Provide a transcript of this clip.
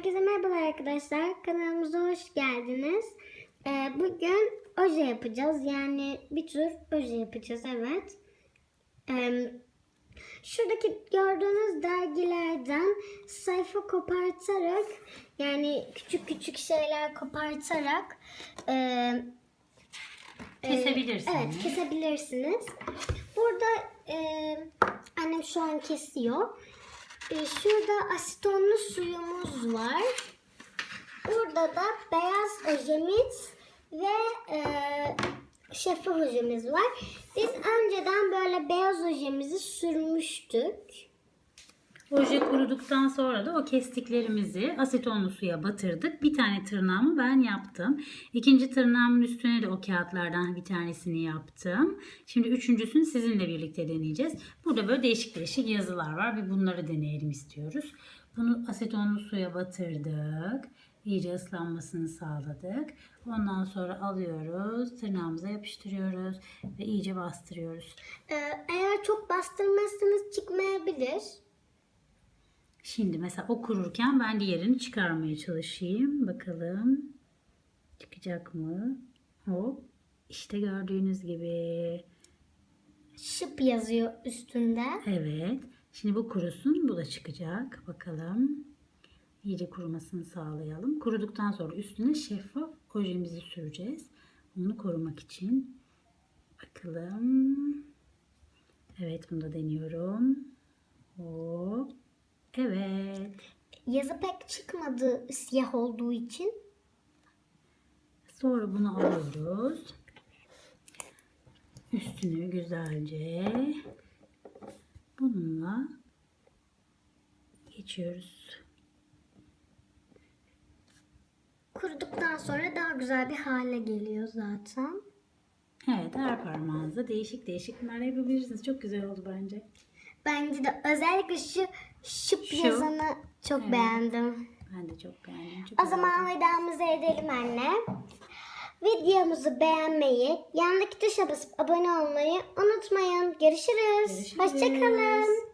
Herkese merhabalar arkadaşlar. Kanalımıza hoş geldiniz. Ee, bugün oje yapacağız. Yani bir tür oje yapacağız evet. Ee, şuradaki gördüğünüz dergilerden sayfa kopartarak yani küçük küçük şeyler kopartarak e, e, Kesebilirsiniz. evet kesebilirsiniz. Burada e, annem şu an kesiyor. E, şurada asetonlu suyumuz var. Burada da beyaz ojemiz ve e, şeffaf ojemiz var. Biz önceden böyle beyaz ojemizi sürmüştük. Oje kuruduktan sonra da o kestiklerimizi asetonlu suya batırdık. Bir tane tırnağımı ben yaptım. İkinci tırnağımın üstüne de o kağıtlardan bir tanesini yaptım. Şimdi üçüncüsünü sizinle birlikte deneyeceğiz. Burada böyle değişik değişik yazılar var ve bunları deneyelim istiyoruz. Bunu asetonlu suya batırdık. İyice ıslanmasını sağladık. Ondan sonra alıyoruz, tırnağımıza yapıştırıyoruz ve iyice bastırıyoruz. E, eğer çok bastırmazsanız çıkmayabilir. Şimdi mesela o kururken ben diğerini çıkarmaya çalışayım. Bakalım çıkacak mı? Hop. İşte gördüğünüz gibi. Şıp yazıyor üstünde. Evet. Şimdi bu kurusun. Bu da çıkacak. Bakalım. İyice kurumasını sağlayalım. Kuruduktan sonra üstüne şeffaf ojemizi süreceğiz. Onu korumak için. Bakalım. Evet bunu da deniyorum. Hop. Evet. Yazı pek çıkmadı siyah olduğu için. Sonra bunu alıyoruz. Üstünü güzelce bununla geçiyoruz. Kuruduktan sonra daha güzel bir hale geliyor zaten. Evet her parmağınıza değişik değişik bunlar yapabilirsiniz. Çok güzel oldu bence. Bence de özellikle şu şıp Şu. yazanı çok Evet. beğendim. Ben de çok beğendim. Çok O güzel zaman vedamızı edelim anne. Videomuzu beğenmeyi, yandaki tuşa basıp abone olmayı unutmayın. Görüşürüz. Görüşürüz. Hoşçakalın.